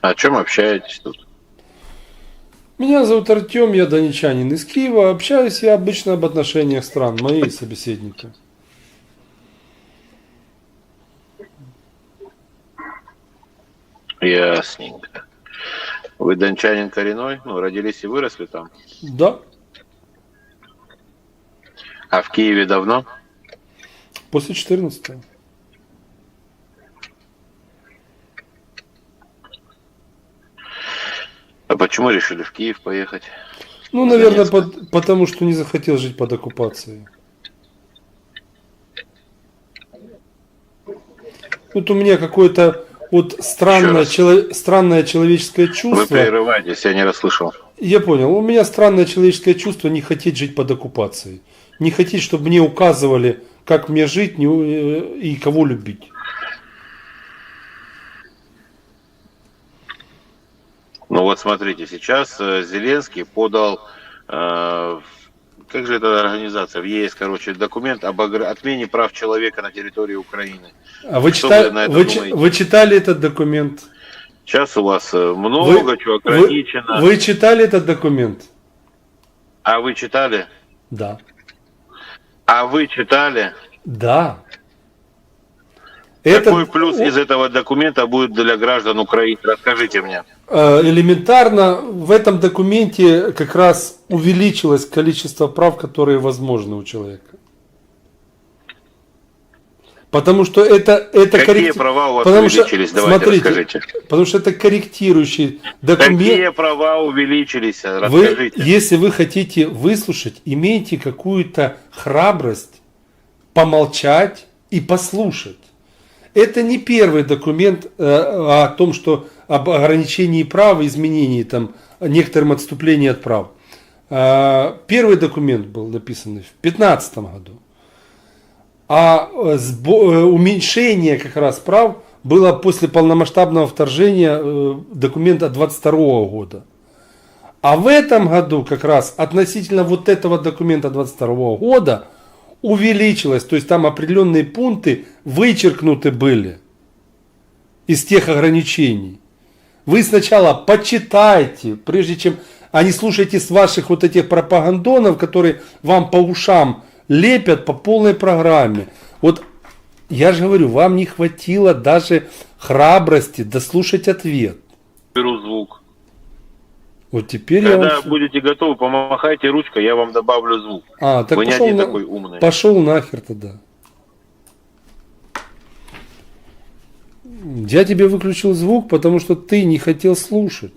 О чем общаетесь тут? Меня зовут Артем, я донечанин из Киева. Общаюсь я обычно об отношениях стран, мои собеседники. Ясненько. Вы дончанин коренной? Ну, родились и выросли там. Да, А в Киеве давно? после 14 А почему решили в Киев поехать? Ну, наверное, под- потому что не захотел жить под оккупацией. Вот у меня какое-то вот странное, чело- странное человеческое Вы чувство. прерываетесь, я не расслышал. Я понял. У меня странное человеческое чувство не хотеть жить под оккупацией. Не хотеть, чтобы мне указывали, как мне жить не- э, и кого любить. Ну вот смотрите, сейчас э, Зеленский подал, э, как же эта организация, в ЕС, короче, документ об отмене прав человека на территории Украины. А вы, Что читали, вы вы, думаете? вы читали этот документ? Сейчас у вас э, много чего вы, ограничено. вы читали этот документ? А вы читали? Да. А вы читали? Да. Какой Этот- плюс из этого документа будет для граждан Украины? Расскажите мне. Э, элементарно в этом документе как раз увеличилось количество прав, которые возможны у человека. Потому что это, это Какие корректи- права у вас потому что, увеличились? Давайте смотрите, расскажите. Потому что это корректирующий документ. Какие права увеличились? Вы, Расскажите. если вы хотите выслушать, имейте какую-то храбрость помолчать и послушать. Это не первый документ э, о том, что об ограничении прав, изменении там некоторым отступлении от прав. Э, Первый документ был написан в 2015 году. А э, э, уменьшение как раз прав было после полномасштабного вторжения э, документа 22 года. А в этом году как раз относительно вот этого документа 22 года увеличилось, то есть там определенные пункты вычеркнуты были из тех ограничений. Вы сначала почитайте, прежде чем, а не слушайте с ваших вот этих пропагандонов, которые вам по ушам лепят по полной программе. Вот я же говорю, вам не хватило даже храбрости дослушать ответ. Беру звук. Вот теперь я Когда вам... будете готовы, помахайте ручкой, я вам добавлю звук. А, так Вы пошел, на- такой умный. пошел нахер тогда. Я тебе выключил звук, потому что ты не хотел слушать.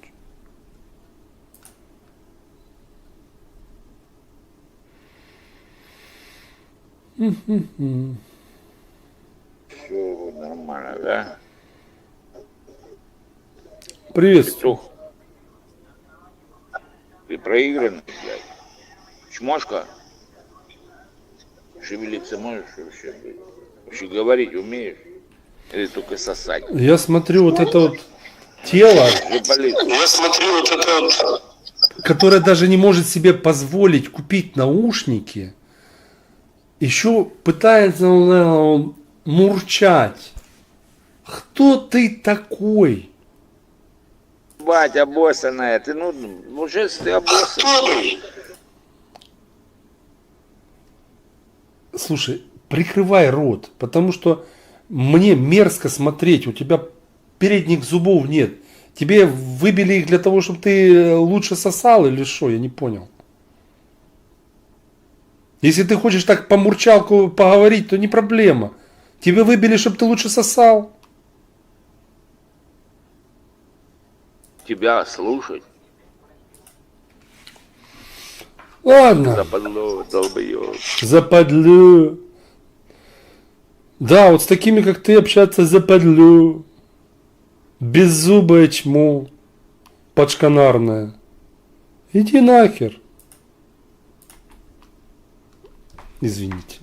Все нормально, да? Приветствую. Петух. Ты проигранный, блядь. Чмошка. Шевелиться можешь вообще, блядь? Вообще говорить умеешь? Или только сосать? Я смотрю вот это вот тело. Я смотрю, вот это вот... которое даже не может себе позволить купить наушники, еще пытается э, мурчать. Кто ты такой? Бать, обоссанная. Ты, ну, уже ты обоссанная. Слушай, прикрывай рот, потому что мне мерзко смотреть, у тебя передних зубов нет. Тебе выбили их для того, чтобы ты лучше сосал или что, я не понял. Если ты хочешь так по мурчалку поговорить, то не проблема. Тебе выбили, чтобы ты лучше сосал. Тебя слушать. Ладно. Западло, долбоёб. Западлю. Да, вот с такими, как ты, общаться западлю. Беззубое чмо. Подшканарное. Иди нахер. Извините.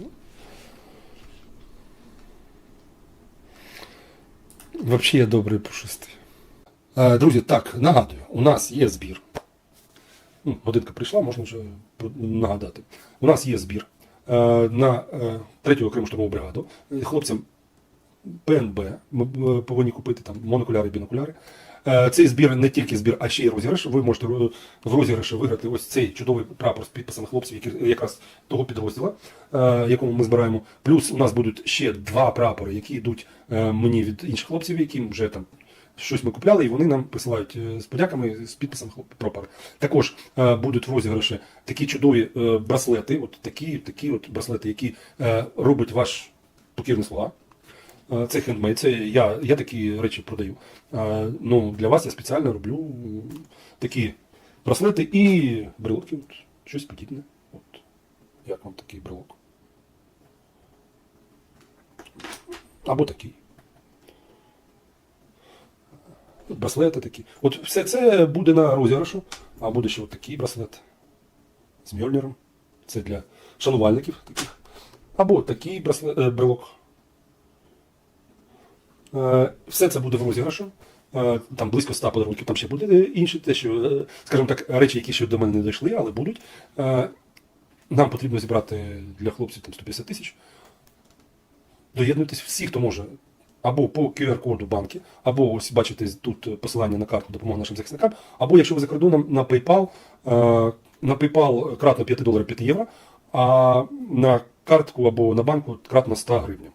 Вообще я добрий пушистий. Е, Друзі, так, нагадую, у нас є збір. Ну, годинка прийшла, можна вже нагадати. У нас є збір е, На е, третю окрему штурмову бригаду. Е, Хлопцям ПНБ. Ми е, повинні купити там монокуляри бінокуляри. Е, Цей збір не тільки збір, а ще й розіграш. Ви можете в розіграші виграти ось цей чудовий прапор з підписами хлопців, які якраз того підрозділу, е, якому ми збираємо. Плюс у нас будуть ще два прапори, які йдуть е, мені від інших хлопців, яким вже там щось ми купляли, і вони нам присилають е, з подяками з підписом хлоп- Також е, будуть в розіграші такі чудові е, браслети, от такі, такі от браслети, які робить ваш покірний слуга. Це хендмейд, це я, я такі речі продаю. Ну, для вас я спеціально роблю такі браслети і брелоки. От, щось подібне. От. Як вам такий брелок? Або такий. От Браслети такі. От все це буде на розіграшу, а буде ще такий браслет з Мьольнером. Це для шанувальників таких. Або такий браслет, е, брелок. Е, Все це буде в розіграшу. Е, Там близько 100 подарунків, там ще буде інші, те, що, скажімо так, речі, які ще до мене не дійшли, але будуть. Нам потрібно зібрати для хлопців там 150 тисяч. Доєднуйтесь всі, хто може. Або по QR-коду банки, або ось бачите тут посилання на карту допомоги нашим захисникам, або якщо ви за кордоном на PayPal, е, на PayPal кратно 5 доларів 5 євро, а на картку або на банку кратно 100 гривень.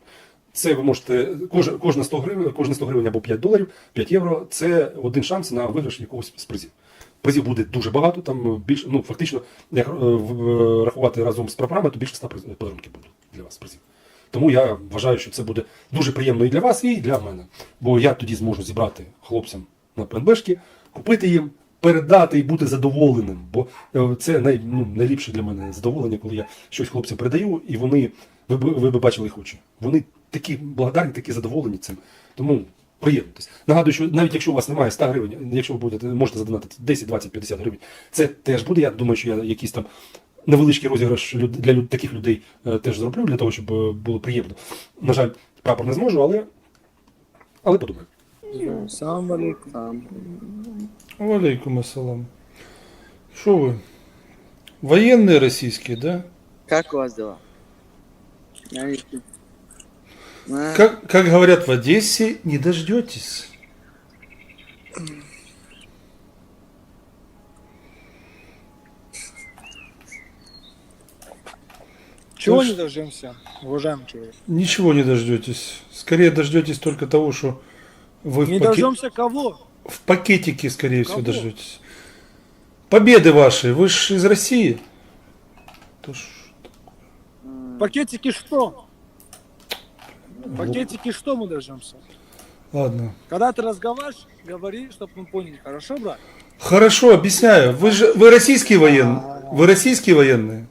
Це ви можете кожна, кожна 100 гривень, кожна 100 гривень або 5 доларів, 5 євро це один шанс на виграш якогось з призів. Призів буде дуже багато, там більше, ну фактично, як е, рахувати разом з прапорами, то більше 100 приз- подарунків буде для вас призів. Тому я вважаю, що це буде дуже приємно і для вас, і для мене. Бо я тоді зможу зібрати хлопцям на ПНБшки, купити їм, передати і бути задоволеним. Бо е, це най, ну, найліпше для мене задоволення, коли я щось хлопцям передаю, і вони, ви, ви б бачили їх очі. Вони такі благодарні, такі задоволені цим. Тому приєднуйтесь. Нагадую, що навіть якщо у вас немає 100 гривень, якщо ви будете, можете задонатити 10, 20, 50 гривень, це теж буде. Я думаю, що я якийсь там невеличкий розіграш для таких людей е, теж зроблю, для того, щоб е, було приємно. На жаль, прапор не зможу, але, але подумаю. Салам алейкум. Алейкум ассалам. Что вы? Военные российские, да? Как у вас дела? Как, как говорят в Одессе, не дождетесь. Чего Ну, не дождемся, уважаемый человек? Ничего не дождетесь. Скорее дождетесь только того, что вы в, Не паке- дождемся кого? в пакетике, скорее всего, Кого? дождетесь. Победы ваши. Вы же из России. То ж- Пакетики что? Пакетики что мы дождемся? Ладно. Когда ты разговариваешь, говори, чтобы мы поняли. Хорошо, брат? Хорошо, объясняю. Вы же вы российские военные. Вы российские военные.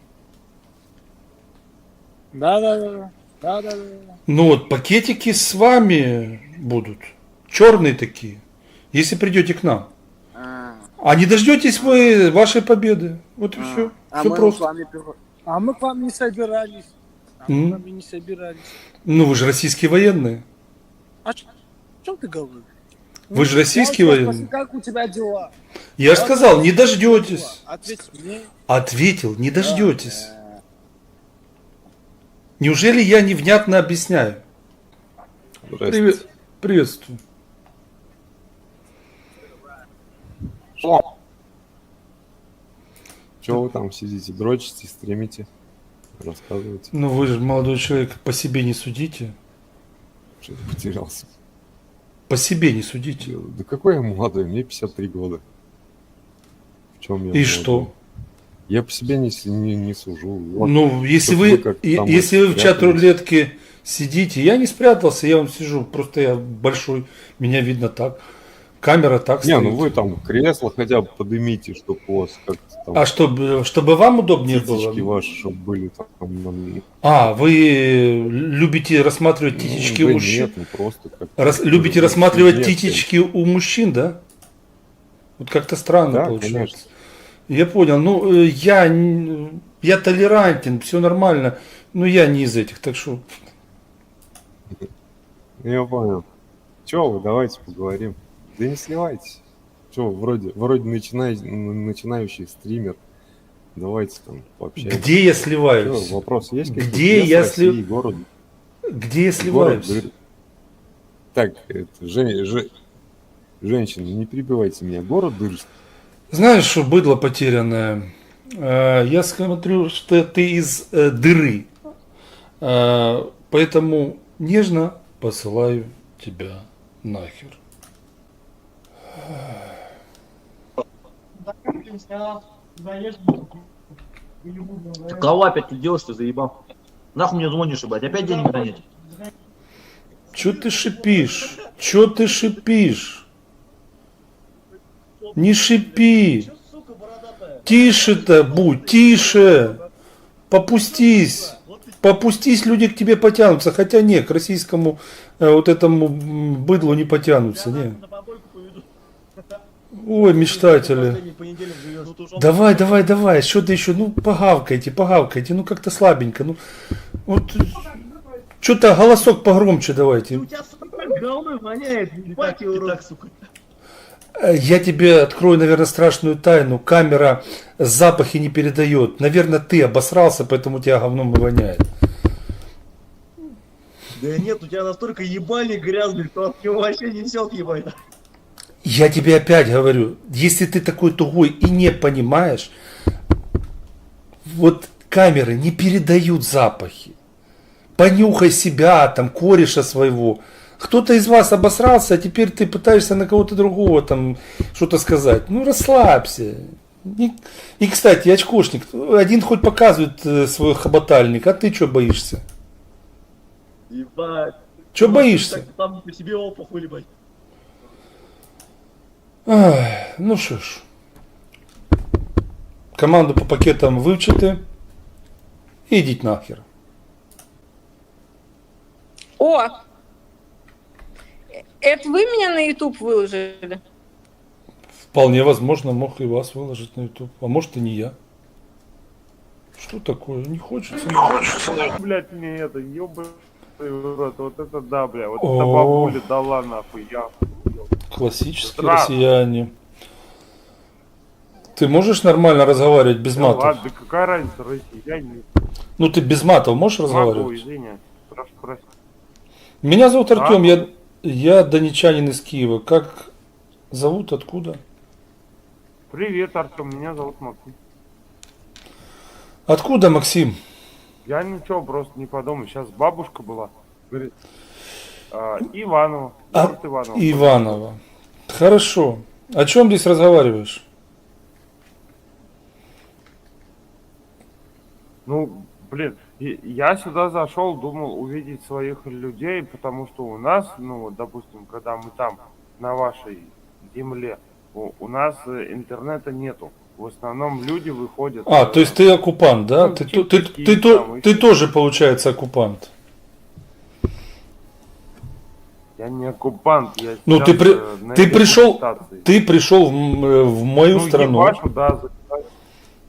Да, да, да, да. Да. Ну вот пакетики с вами будут. Черные такие. Если придете к нам. а, А не дождетесь вы вашей победы. Вот и а. все. А все мы с просто. вами. А мы к вам не собирались. А мы к вам не собирались. Ну вы же российские военные. А чем ты говоришь? Вы же российские военные. спросил, Как у тебя дела? Я же сказал, не дождетесь. Ответил, не дождетесь. Неужели я невнятно объясняю? Привет. Приветствую. Чего вы там сидите, дрочите, стримите? Рассказывайте, Ну вы же, молодой человек, по себе не судите. что я потерялся. По себе не судите. Да какой я молодой, мне 53 года. В чем я И молодой? что? Я по себе не, не, не сужу. Вот Ну, если вы, вы как и- там если вы в чат рулетке сидите, я не спрятался, я вам сижу, просто я большой, меня видно так. Камера так Не, стоит. ну вы там кресло хотя бы подымите, чтобы у вас как-то там А чтобы, чтобы вам удобнее было? ваши, чтобы были там. ну, А, вы любите рассматривать титечки да у мужчин? Нет, ну просто как Рас- любите рассматривать титечки у мужчин, да? Вот как-то странно Да, получается. конечно. Я понял. Ну, э, я, я толерантен, все нормально. Но я не из этих, так что... Я понял. Че вы, давайте поговорим. Да не сливайтесь. Че, вроде, вроде начинай, начинающий стример. Давайте там пообщаемся. Где я сливаюсь? вопрос есть? Где я слив- город, Где я город сливаюсь? Бер- Так, это, жен- же- женщина, не перебивайте меня. Город Дырск. Знаешь, что быдло потерянное? Э, Я смотрю, что ты из э, дыры. Э, Поэтому нежно посылаю тебя нахер. Кого опять ты делаешь, ты заебал? Нахуй мне звонишь, ебать? Опять денег гонять? Чё ты шипишь? Чё ты шипишь? Не шипи. Тише-то будь, тише. Попустись. Попустись, люди к тебе потянутся. Хотя не, к российскому э, вот этому быдлу не потянутся. Не. Ой, мечтатели. Давай, давай, давай. Что ты еще? Ну, погавкайте, погавкайте. Ну, как-то слабенько. Ну, вот что-то голосок погромче давайте. тебя, сука, говно воняет, рот. сука. Э, Я тебе открою, наверное, страшную тайну. Камера запахи не передает. Наверное, ты обосрался, поэтому тебя говном и воняет. Да нет, у тебя настолько ебальник грязный, что от него вообще несет, ебать. Я тебе опять говорю, если ты такой тугой и не понимаешь, вот камеры не передают запахи. Понюхай себя, там, кореша своего. Кто-то из вас обосрался, а теперь ты пытаешься на кого-то другого там что-то сказать. Ну, расслабься. И, и, кстати, очкошник, один хоть показывает э, свой хоботальник, а ты что боишься? Ебать. Что боишься? Там по себе опухоль, ебать. Ай, ну що ж. Команду по пакетам вивчити. І йдіть нахер. О! Это вы меня на YouTube выложили? Вполне возможно, мог и вас выложить на YouTube. А может и не я. Что такое? Не хочется? Не хочется. Блять, мне это, ёбаный рот, вот это да, бля, вот это бабуля дала нахуй, я Классические россияне. Ты можешь нормально разговаривать без Ну матов? ладно, какая разница, россияне, Ну ты без матов можешь могу, разговаривать? извини, прошу простить. Меня зовут Артем, я, я донечанин из Киева. Как зовут, откуда? Привет, Артем, меня зовут Максим. Откуда, Максим? Я ничего, просто не подумал, сейчас бабушка была, говорит, а, Иванова, А, город Иваново. Иванова. Хорошо. О чем здесь разговариваешь? Ну, блин, и- я сюда зашел, думал увидеть своих людей, потому что у нас, ну, вот, допустим, когда мы там, на вашей земле, у, у нас э, интернета нету. В основном люди выходят... А, э, то есть ты оккупант, да? Ну, Ты, ты, ты, там, ты всё. тоже, получается, оккупант. Я не оккупант, я Ну, ты, при- э, ты пришел, ты пришел в, в мою ну, страну. ебашу, да, за-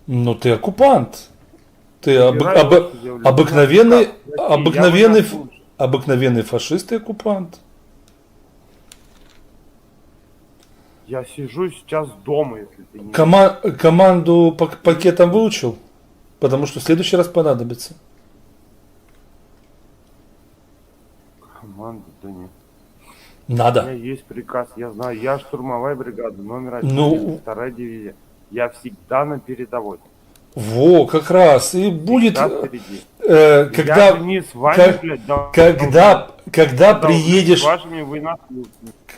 Ну, ты оккупант. Ты об- об- обыкновенный, Ну, обыкновенный, обыкновенный фашист и оккупант. Я сижу сейчас дома, если ты не... Кома- команду по пакетам выучил? Потому что в следующий раз понадобится. Команда, да нет. У Надо. меня есть приказ, я знаю, я штурмовая бригада, номер один, Ну, вторая дивизия. Я всегда на передовой. Во, как раз. И будет, э, я когда, с вами, как- блядь, дол- когда, когда приедешь, вашими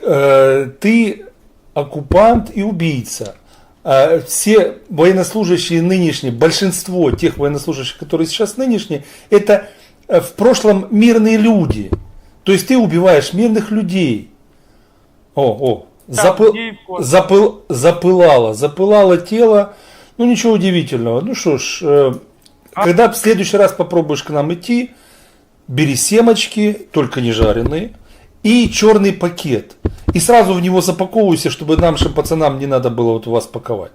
э, ты оккупант и убийца. А все военнослужащие нынешние, большинство тех военнослужащих, которые сейчас нынешние, это э, в прошлом мирные люди. То есть ты убиваешь мирных людей. О, о, космос. запыл, запылало, запылало тело. Ну ничего удивительного. Ну что ж, э, когда в следующий раз попробуешь к нам идти, бери семечки, только не жареные, и черный пакет. И сразу в него запаковывайся, чтобы нашим пацанам не надо было вот вас паковать.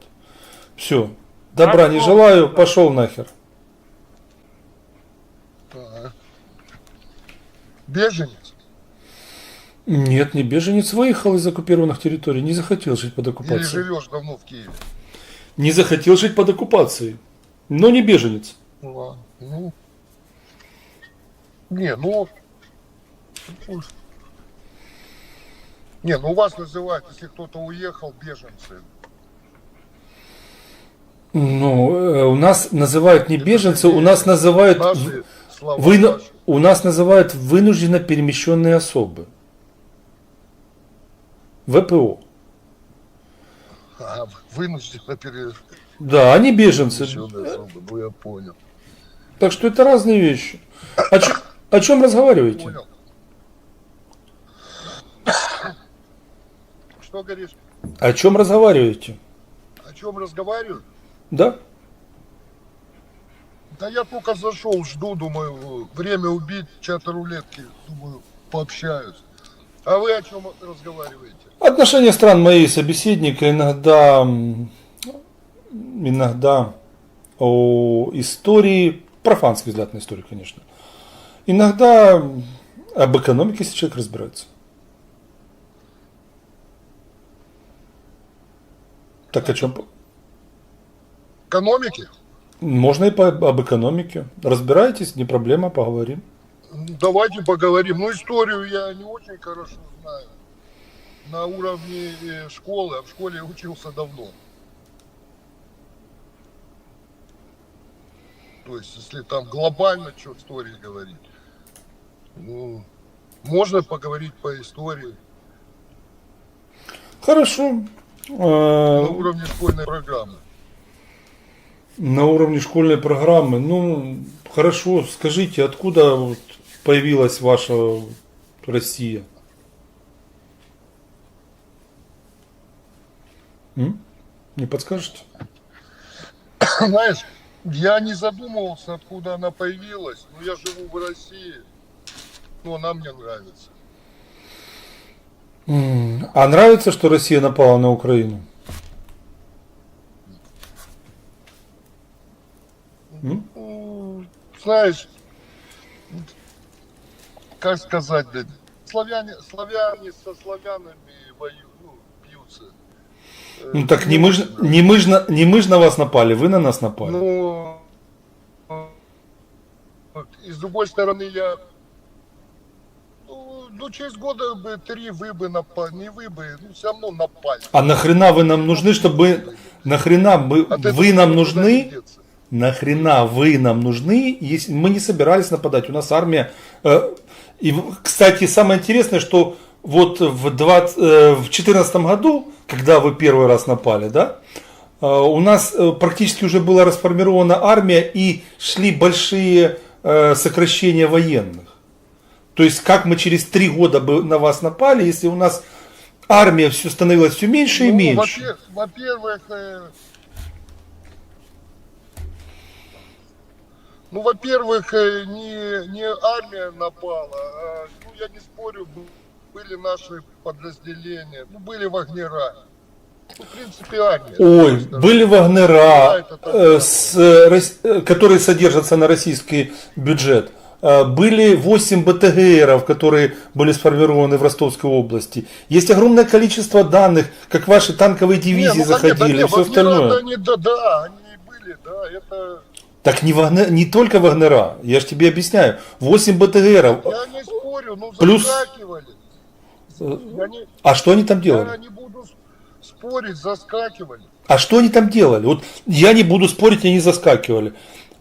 Все. Добра не желаю, пошел нахер. Беженец. Нет, не беженец выехал из оккупированных территорий, не захотел жить под Или оккупацией. живешь давно в Киеве. Не захотел жить под оккупацией. Но не беженец. Ну ладно. Ну. Не, ну. Не, ну вас называют, если кто-то уехал, беженцы. Ну, э, у нас называют не беженцы, у нас называют... Наши слова Вы, наши. у нас называют вынужденно перемещенные особы. ВПО. А, вынужденно пере... Да, они беженцы. Ну, я понял. Так что это разные вещи. О, чё- о чем разговариваете? Понял. Что говоришь? О чем разговариваете? О чем разговариваю? Да? Да я только зашел, жду, думаю, время убить, чат рулетки, думаю, пообщаюсь. А вы о чем разговариваете? Отношения стран моей собеседника иногда, иногда о истории, профанский взгляд на историю, конечно. Иногда об экономике, если человек разбирается. Так о чем? Экономики? Можно и по, об экономике. Разбираетесь, не проблема, поговорим. Давайте поговорим. Ну, историю я не очень хорошо знаю. На уровне э, школы, а в школе я учился давно. То есть, если там глобально что истории говорить, ну, можно поговорить по истории Хорошо. на Э, уровне школьной программы. На уровне школьной программы. Ну, хорошо, скажите, откуда появилась ваша Россия? М? Не подскажете? Знаешь, я не задумывался, откуда она появилась, но я живу в России, но она мне нравится. М, А нравится, что Россия напала на Украину? М? Ну, знаешь, как сказать, да, славяне, славяне со славянами воюют, ну, бьются. Ну так не мы, ж, не, мы ж на, не мы ж на вас напали, вы на нас напали. Ну, вот, и с другой стороны, я, ну, ну, через года бы три вы бы напали, не вы бы, ну, все равно напали. А нахрена вы нам нужны, чтобы... Нахрена мы, От этого вы нам никуда не нужны? деться. Нахрена вы нам нужны, если мы не собирались нападать, у нас армия. э, и, в- кстати, самое интересное, что вот в 20, э, в 2014 году, когда вы первый раз напали, да, э, у нас э, практически уже была расформирована армия и шли большие э, сокращения военных. То есть, как мы через три года бы на вас напали, если у нас армия все становилась все меньше и Ну, меньше. во-пер- Во-первых, э, ну, во-первых, не, не армия напала, а, ну, я не спорю, б- были наши подразделения, ну, были вагнера. Ну, в принципе, армия. Ой, Просто. были вагнера, э, с, э, э, которые содержатся на российский бюджет. Э, Были 8 БТГРов, которые были сформированы в Ростовской области. Есть огромное количество данных, как ваши танковые Не, дивизии ну, конечно, заходили не, и все остальное. да, не, да, да, они были, да, это... Так не, вагне- не только вагнера, я же тебе объясняю. 8 БТГРов. Я не спорю, ну, Плюс- Я не, А что они там я делали? не буду спорить, заскакивали. А что они там делали? Вот я не буду спорить, они заскакивали.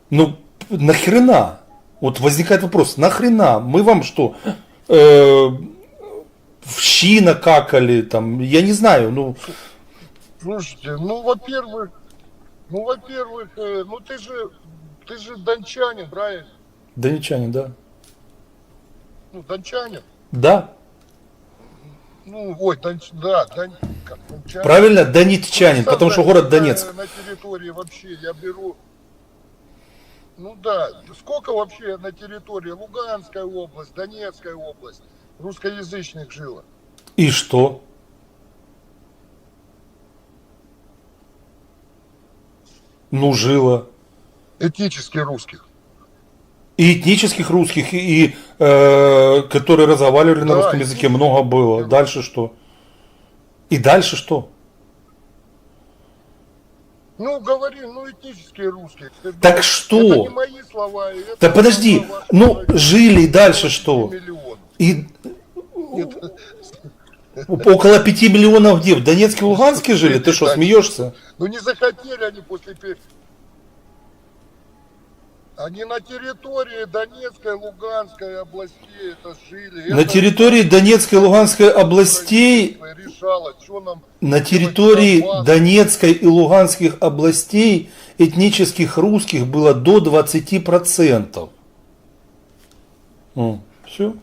Ну, нахрена? Вот возникает вопрос, нахрена? Мы вам что, э, в щи накакали, там, я не знаю, ну, Слушайте, ну, во-первых, ну, во-первых, э, ну, ты же, ты же дончанин, правильно? донечане, да. Ну, дончанин. Да, Ну, ой, донч, да, дон, как, дончанин. правильно, донечанин, Ну, потому что город Донецк. На территории вообще я беру, ну да, сколько вообще на территории Луганская область, Донецкая область, русскоязычных жило? И что? Ну, жило. Этнически русских. И этнических русских, и, э, которые разговаривали на Да, русском и языке, много было. Дальше что? И дальше что? Ну, говори, ну, этнические русские. Это- Так Это что? не мои слова. это Да подожди, слова ну жили и дальше что? И Это- Около 5 миллионов где? В Донецке и Луганске жили? Ты что, смеешься? Ну не захотели они после. Они на территории Донецкой, Луганской областей это жили. На Это территории Донецкой и Луганской областей решало, нам На территории. Донецкой и Луганских областей этнических русских было до 20%. Все.